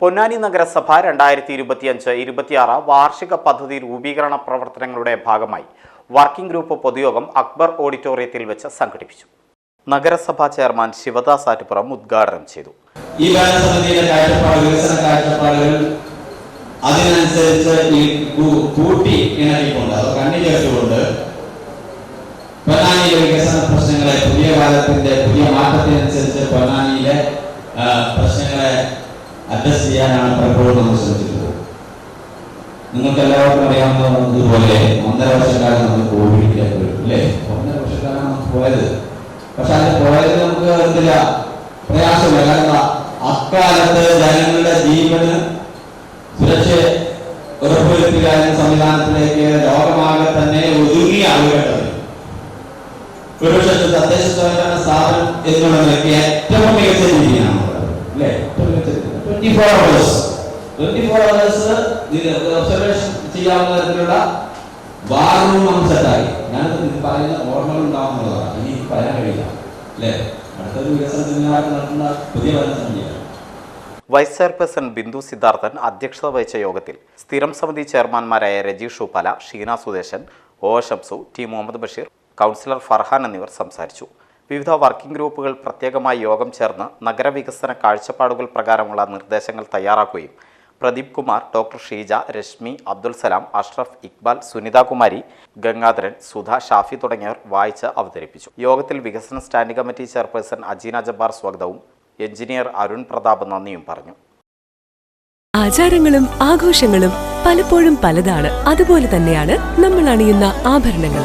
പൊന്നാനി നഗരസഭ രണ്ടായിരത്തി ഇരുപത്തിയഞ്ച് ഇരുപത്തിയാറ് വാർഷിക പദ്ധതി രൂപീകരണ പ്രവർത്തനങ്ങളുടെ ഭാഗമായി വർക്കിംഗ് ഗ്രൂപ്പ് പൊതുയോഗം അക്ബർ ഓഡിറ്റോറിയത്തിൽ വെച്ച് സംഘടിപ്പിച്ചു. നഗരസഭാ ചെയർമാൻ ശിവദാസ് ആറ്റുപുറം ഉദ്ഘാടനം ചെയ്തു. ഈ അതിനനുസരിച്ച് ഈ കൂട്ടി ഇണക്കിക്കൊണ്ട് അത് കണ്ണി ചേർത്തുകൊണ്ട് വികസന പ്രശ്നങ്ങളെ പുതിയ കാലത്തിന്റെ പുതിയ മാറ്റത്തിനനുസരിച്ച് പൊന്നാനിയിലെ പ്രശ്നങ്ങൾ അഡ്രസ് ചെയ്യാനാണ് പലപ്പോഴും നമ്മൾ ശ്രമിച്ചിട്ടുള്ളത് നിങ്ങൾക്ക് എല്ലാവർക്കും അറിയാവുന്നതുപോലെ ഒന്നര വർഷക്കാലം നമ്മൾ വരും അല്ലേ? ഒന്നര വർഷക്കാലം നമുക്ക് പോയത്. പക്ഷെ അത് പോയത് നമുക്ക് എന്തില്ല പ്രയാസമില്ല. കാരണം അക്കാലത്ത് ജനങ്ങളുടെ ജീവന് സുരക്ഷ ഉറപ്പുവരുത്തുക എന്ന സംവിധാനത്തിലേക്ക് ലോകമാകെ തന്നെ ഒതുങ്ങിയ ആളുകളുണ്ട് ഒരുപക്ഷെ തദ്ദേശ സ്വയംഭരണ സ്ഥാപനം എന്നുള്ള നിലയ്ക്ക് ഏറ്റവും മികച്ച രീതിയാണ്. Twenty four hours twenty four hours observation ചെയ്യാവുന്ന തരത്തിലുള്ള വാർ റൂം നമ്മൾ സെറ്റായി ഞാനിത് പറയുന്ന ഓർമ്മകൾ ഉണ്ടാവുന്നതാണ്. ഇനി പറയാൻ കഴിയില്ല. അല്ലേ? അടുത്തൊരു വികസനത്തിന് നടത്തുന്ന പുതിയ ഭരണസമിതിയാണ് വൈസ് ചെയർപേഴ്സൺ ബിന്ദു സിദ്ധാർത്ഥൻ അധ്യക്ഷത വഹിച്ച യോഗത്തിൽ സ്ഥിരം സമിതി ചെയർമാൻമാരായ Rajeesh Uppala Sheena Sudeshan O Shamsu T Muhammad Basheer councillor Farhan എന്നിവർ സംസാരിച്ചു. വിവിധ വർക്കിംഗ് ഗ്രൂപ്പുകൾ പ്രത്യേകമായി യോഗം ചേർന്ന് നഗരവികസന കാഴ്ചപ്പാടുകൾ പ്രകാരമുള്ള നിർദ്ദേശങ്ങൾ തയ്യാറാക്കുകയും പ്രദീപ് കുമാർ ഡോക്ടർ ഷീജ രശ്മി അബ്ദുൽ സലാം അഷ്റഫ് ഇക്ബാൽ സുനിതാകുമാരി ഗംഗാധരൻ സുധ ഷാഫി തുടങ്ങിയവർ വായിച്ച് അവതരിപ്പിച്ചു. യോഗത്തിൽ വികസന standing committee chairperson Ajeena Jabbar സ്വാഗതവും എഞ്ചിനീയർ അരുൺ പ്രതാപ് നന്ദിയും പറഞ്ഞു. ആചാരങ്ങളും ആഘോഷങ്ങളും പലപ്പോഴും പലതാണ്. അതുപോലെ തന്നെയാണ് നമ്മൾ അണിയുന്ന ആഭരണങ്ങൾ